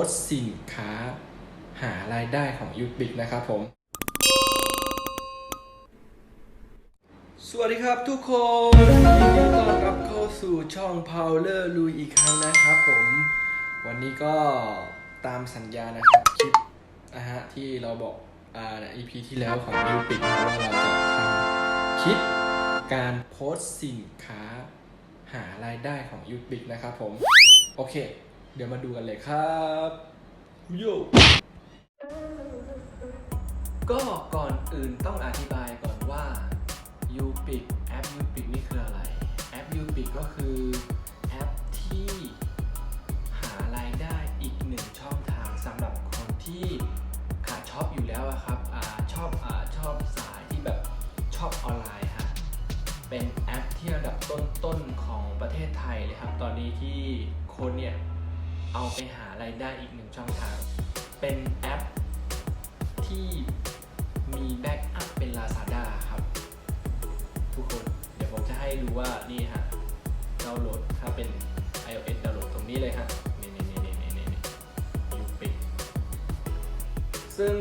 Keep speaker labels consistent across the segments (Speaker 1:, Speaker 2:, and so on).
Speaker 1: สต์สินค้าหารายได้ของยูบิกนะครับผม สวัสดีครับทุกคนยินดีต้อนรับเข้าสู่ช่อง Power ลุยอีกครั้งนะครับผม วันนี้ก็ตามสัญญานะครับคลิปนะฮะที่เราบอกอ่าใน EP ที่แล้วของยูบิกว่าเราจะทำคลิปการโพสต์สินค้าหารายได้ของยูบิกนะครับผม โอเค เดี๋ยวมาดูกันเลยครับโยก็ก่อนอื่นต้องอธิบายก่อนว่า u p i c แอป u p i c นี่คืออะไร แอป u p i c ก็คือแอปที่หารายได้อีกหนึ่งช่องทางสำหรับคนที่ขาดช็อปอยู่แล้วครับอชอบอชอบสายที่แบบชอบออนไลน์ฮะเป็นแอปที่ระดับต้นๆของประเทศไทยเลยครับ ตอนนี้ที่คนเนี่ย เอาไปหารายได้อีกหนึ่งช่องทาง เป็นแอปที่มีแบ็กอัพเป็น Lazada ครับ ทุกคนเดี๋ยวผมจะให้ดูว่านี่ฮะดาวน์โหลดถ้าเป็น iOS ดาวน์โหลดตรงนี้เลยฮะนี่นี่นี่นี่นี่นี่ยูปิซึ่ง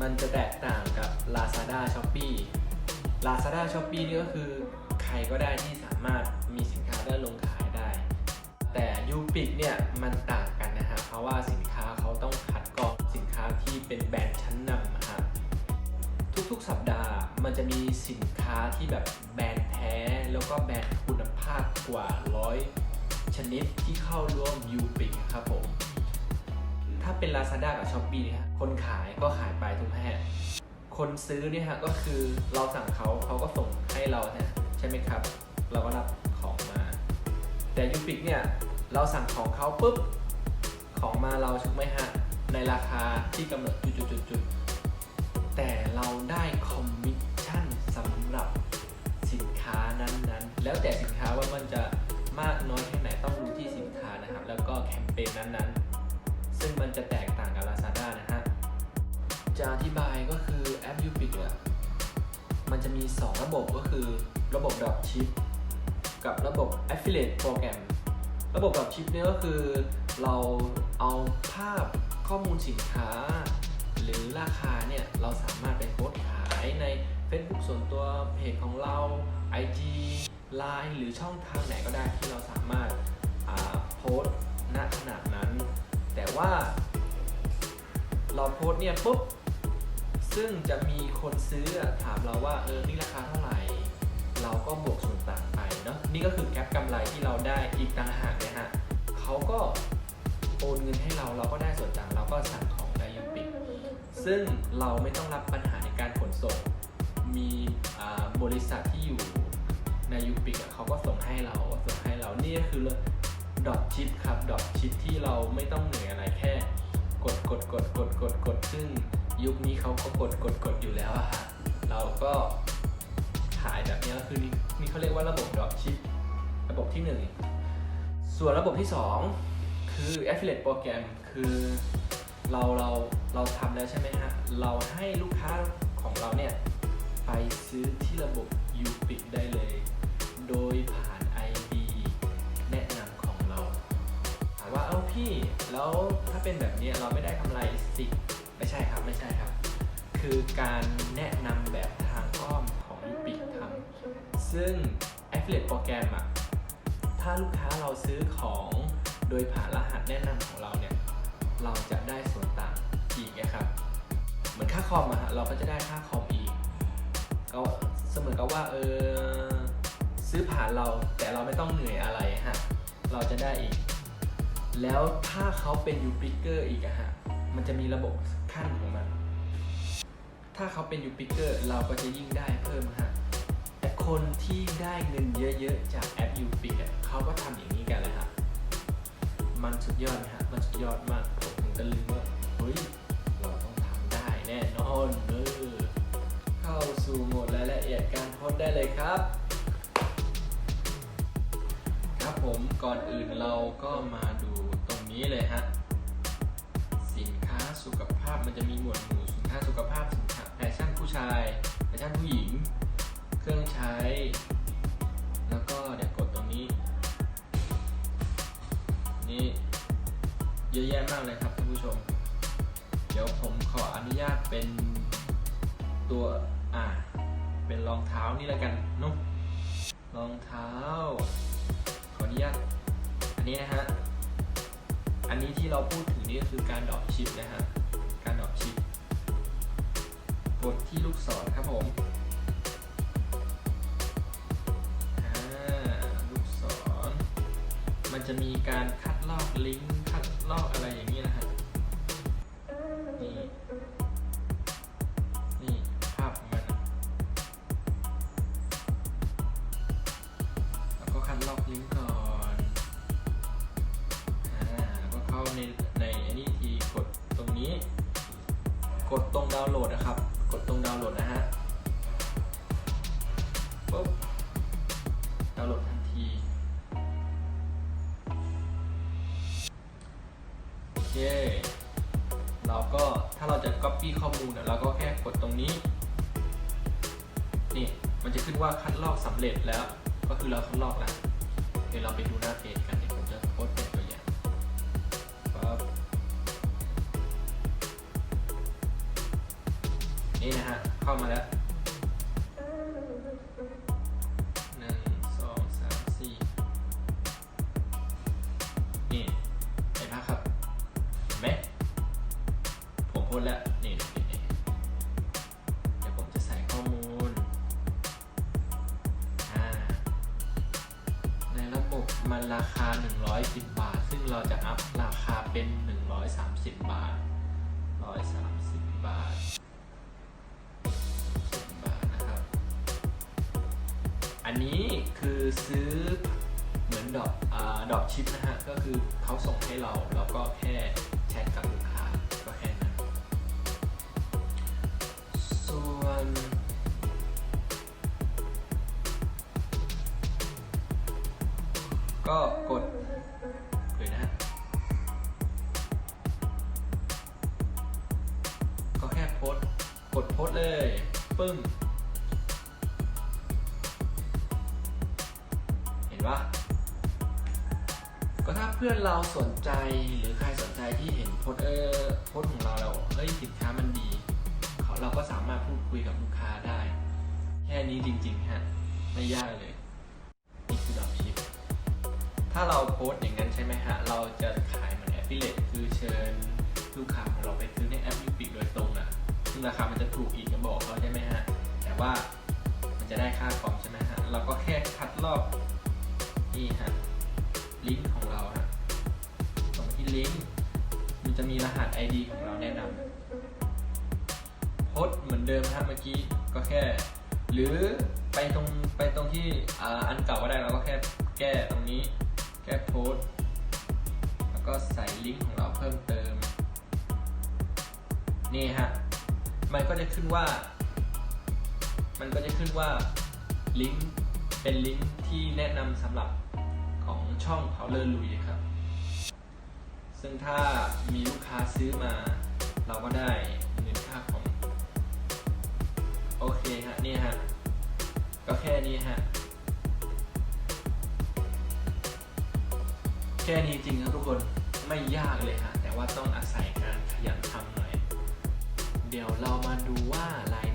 Speaker 1: มันจะแตกต่างกับ Lazada Shopee Lazada Shopee นี่ก็คือใครก็ได้ที่สามารถมีสินค้าได้ลงข ปิกเนี่ยมันต่างกันนะฮะเพราะว่าสินค้าเขาต้องคัดกรองสินค้าที่เป็นแบรนด์ชั้นนำนะฮะทุกๆสัปดาห์มันจะมีสินค้าที่แบบแบรนด์แท้แล้วก็แบรนด์คุณภาพกว่าร้อยชนิดที่เข้าร่วมยูปิกครับผม ถ้าเป็น Lazada กับ Shopee เนี่ยฮะคนขายก็ขายไปทุกแห่งคนซื้อเนี่ยฮะก็คือเราสั่งเขาเขาก็ส่งให้เราใช่ไหมครับ เราก็รับของมา แต่ยูปิกเนี่ย เราสั่งของเขาปุ๊บ ของมาเราถูกไหมฮะ ในราคาที่กำหนดจุดๆๆแต่เราได้คอมมิชชั่นสำหรับสินค้านั้นๆ แล้วแต่สินค้าว่ามันจะมากน้อยแค่ไหนต้องดูที่สินค้านะครับ แล้วก็แคมเปญนั้นๆ ซึ่งมันจะแตกต่างกับ Lazada นะฮะ จะอธิบายก็คือแอป u p i c เนี่ยมันจะมี 2 ระบบก็คือระบบ Dropship กับระบบ Affiliate Program ระบบ Dropship เนี่ยก็คือ เราเอาภาพข้อมูลสินค้า หรือราคาเนี่ยเราสามารถไปโพสต์ขายใน Facebook ส่วนตัวเพจของเรา IG Line หรือช่องทางไหนก็ได้ที่เราสามารถาโพสต์ณขนาดนั้น แต่ว่าเราโพสต์เนี่ยปุ๊บซึ่งจะมีคนซื้อถามเราว่าเออนี่ราคาเท่าไหร่ เราก็บวกส่วนต่างไปเนาะนี่ก็คือแก๊ปกำไรที่เราได้อีกต่างหาก ก็โอนเงินให้เราเราก็ได้ส่วนต่างเราก็สั่งของได้ยูปิกซึ่งเราไม่ต้องรับปัญหาในการขนส่ง มีบริษัทที่อยู่ในยูปิกเขาก็ส่งให้เราส่งให้เรานี่ก็คือดอทชิปครับดอทชิปที่เราไม่ต้องเหนื่อยอะไรแค่ กดกดกดกดกดกดซึ่งยุคนี้เขาก็กดกดกดอยู่แล้วอะฮะเราก็ขายแบบนี้ก็คือนี่นี่เขาเรียกว่าระบบ drop ship ระบบที่ 1 ส่วนระบบที่ 2 คือ affiliate โปรแกรมคือเราเราเราทำแล้วใช่ไหมฮะ เราให้ลูกค้าของเราเนี่ย ไปซื้อที่ระบบ u p i c ได้เลย โดยผ่าน ID แนะนำของเรา ถามว่าเอ้าพี่แล้วถ้าเป็นแบบนี้เราไม่ได้กำไรสิ ไม่ใช่ครับไม่ใช่ครับ คือการแนะนำแบบทางอ้อมของยูปิกทำซึ่ง Affiliate โปรแกรมอะถ้าลูกค้าเราซื้อของ โดยผ่านรหัสแนะนำของเราเนี่ย เราจะได้ส่วนต่างอีกนะครับ เหมือนค่าคอมอะฮะเราก็จะได้ค่าคอมอีก ก็เสมือนกับว่าเออซื้อผ่านเราแต่เราไม่ต้องเหนื่อยอะไรฮะ เราจะได้อีก แล้วถ้าเขาเป็นยูปิเกอร์อีกอะฮะ มันจะมีระบบขั้นของมัน ถ้าเขาเป็นยูปิเกอร์เราก็จะยิ่งได้เพิ่มฮะ แต่คนที่ได้เงินเยอะๆ จากแอปยูปิกเขาก็ทำอย่างนี้กันเลยฮะ มันสุดยอดฮะมันสุดยอดมากผมก็ลืมว่าเฮ้ยเราต้องทำได้แน่นอนเออเข้าสู่โหมดรายละเอียดการโพสต์ได้เลยครับ ครับผมก่อนอื่นเราก็มาดูตรงนี้เลยฮะสินค้าสุขภาพมันจะมีหมวดหมู่สินค้าสุขภาพสินค้าแฟชั่นผู้ชายแฟชั่นผู้หญิง เครื่องใช้ แล้วก็เดี๋ยวกดตรงนี้ นี่เยอะแยะมากเลยครับท่านผู้ชม เดี๋ยวผมขออนุญาตเป็นตัวอ่าเป็นรองเท้านี่แล้วกันนุ๊กรองเท้า ขออนุญาตอันนี้นะฮะอันนี้ที่เราพูดถึงนี่ก็คือการดรอปชิปนะฮะการดรอปชิปกดที่ลูกศรครับผมอ่าลูกศร มันจะมีการ ลอกลิงก์คัดลอกอะไรอย่างนี้นะฮะนี่นี่ภาพของมันแล้วก็คัดลอกลิงก์ก่อนอ่าแล้วก็เข้าในในอันนี้ทีกดตรงนี้ กดตรงดาวน์โหลดนะครับ กดตรงดาวน์โหลดนะฮะปุ๊บดาวน์โหลดนที เคเราก็ถ้าเราจะ Copy ข้อมูลเราก็แค่กดตรงนี้ นี่ มันจะขึ้นว่าคัดลอกสำเร็จแล้ว ก็คือเราคัดลอกแล้ว เดี๋ยวเราไปดูหน้าเพจกันเดี๋ยวผมจะโพสเป็นตัวอย่างปั๊บนี่นะฮะ เข้ามาแล้ว โพสแล้วนี่เดี๋ยวผมจะใส่ข้อมูลในระบบมันราคา 110 บาท ซึ่งเราจะอัพราคาเป็น 130 บาท 130 บาทบาทนะครับ อันนี้คือซื้อเหมือนดอกอ่าดอกชิปนะฮะ ก็คือเขาส่งให้เราเราก็แค่ ดโพสเลย ปึ้ม เห็นปะก็ถ้าเพื่อนเราสนใจหรือใครสนใจที่เห็นโพสเออโพสของเราแล้วเฮ้ยสินค้ามันดีเขาเราก็สามารถพูดคุยกับลูกค้าได้ แค่นี้จริงๆฮะไม่ยากเลยนี่คือดอกชิปถ้าเราโพสอย่างนั้นใช่ไหมฮะ เราจะขายเหมือนแอฟฟิเลตคือเชิญลูกค้าของเราไปซื้อ ซึ่งราคามันจะถูกอีกก็บอกเขาใช่ไหมฮะ แต่ว่ามันจะได้ค่าคอมใช่ไหมฮะ เราก็แค่คัดลอกนี่ฮะลิงก์ของเราฮะตรงที่ลิงก์มันจะมีรหัส ID ของเราแนะนำโพสเหมือนเดิมฮะเมื่อกี้ก็แค่ หรือไปตรงไปตรงที่อ,อันเก่าก็ได้เราก็แค่แก้ตรงนี้แก้โพสแล้วก็ใส่ลิงก์ของเราเพิ่มเติม นี่ฮะ มันก็จะขึ้นว่า มันก็จะขึ้นว่าลิงก์เป็นลิงก์ที่แนะนำสำหรับของช่องเขาเลอร์ลุยครับ ซึ่งถ้ามีลูกค้าซื้อมา เราก็ได้เงินค่าของ โอเคฮะนี่ฮะ ก็แค่นี้ฮะ แค่นี้จริงครับทุกคนไม่ยากเลยฮะ แต่ว่าต้องอาศัยการขยันทำ เดี๋ยวเรามาดูว่าราย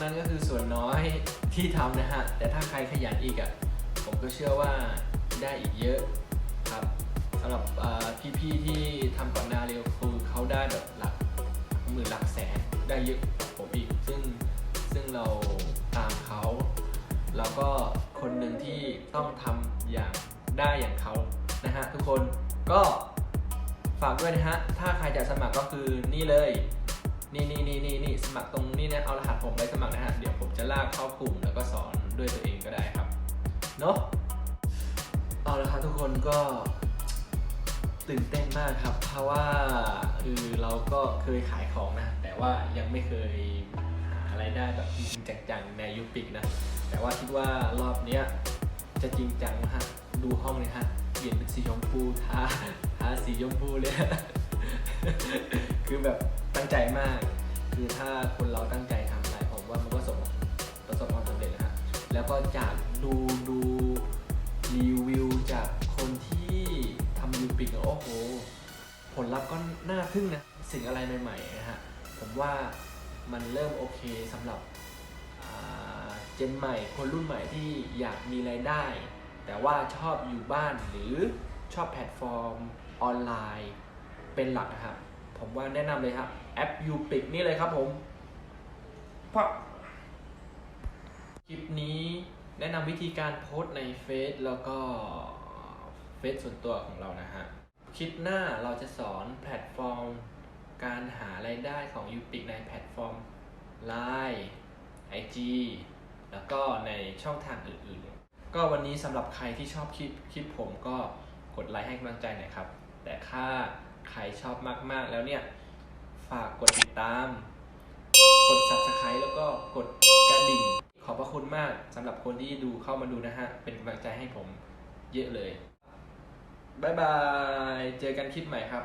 Speaker 1: นั่นก็คือส่วนน้อยที่ทำนะฮะ แต่ถ้าใครขยันอีกอะ่ะ ผมก็เชื่อว่าได้อีกเยอะครับสำหรับพี่ๆที่ทำก่อนหน้าเร็วคือเขาได้แบบหลักหมื่นหลักแสนได้เยอะผมอีก ซึ่งซึ่งเราตามเขาแล้วก็คนหนึ่งที่ต้องทำอย่างได้อย่างเขานะฮะทุกคนก็ฝากด้วยนะฮะ ถ้าใครจะสมัครก็คือนี่เลย นี่นี่นี่นี่นี่สมัครตรงนี้นะเอารหัสผมไปสมัครนะฮะเดี๋ยวผมจะลากเข้ากลุ่มแล้วก็สอนด้วยตัวเองก็ได้ครับเนอะเอาละครับทุกคนก็ตื่นเต้นมากครับ เพราะว่าคือเราก็เคยขายของนะ แต่ว่ายังไม่เคยหาอะไรได้แบบจริงจังในยูปิกนะ แต่ว่าคิดว่ารอบเนี้ยจะจริงจังนะฮะดูห้องเลยฮะเปลี่ยนเป็นสีชมพูทาทาสีชมพูเลย คือแบบ ตั้งใจมาก คือถ้าคนเราตั้งใจทำอะไรผมว่ามันก็สมประสบความสำเร็จนะฮะแล้วก็จากดูดูรีวิวจากคนที่ทำยูปิกโอ้โห ผลลัพธ์ก็น่าทึ่งนะสิ่งอะไรใหม่ๆนะฮะผมว่ามันเริ่มโอเคสำหรับเจนใหม่ คนรุ่นใหม่ที่อยากมีรายได้ แต่ว่าชอบอยู่บ้านหรือชอบแพลตฟอร์มออนไลน์เป็นหลักนะครับ ผมว่าแนะนำเลยครับ แอป u p i c นี่เลยครับผมเพราะคลิปนี้แนะนำวิธีการโพสต์ในเฟซแล้วก็เฟซส่วนตัวของเรานะฮะ คลิปหน้าเราจะสอนแพลตฟอร์ม การหาไรายได้ของ u p i c ในแพลตฟอร์ม Line IG แล้วก็ในช่องทางอื่นๆ ก็วันนี้สำหรับใครที่ชอบคลิปคลิปผมก็กดไลค์ให้กำลังใจหน่อยครับ แต่ถ้า ใครชอบมากๆ แล้วเนี่ยฝากกดติดตาม กด subscribe แล้วก็กดกระดิ่ง ขอบพระคุณมากสำหรับคนที่ดูเข้ามาดูนะฮะ เป็นกำลังใจให้ผมเยอะเลย บ๊ายบาย เจอกันคลิปใหม่ครับ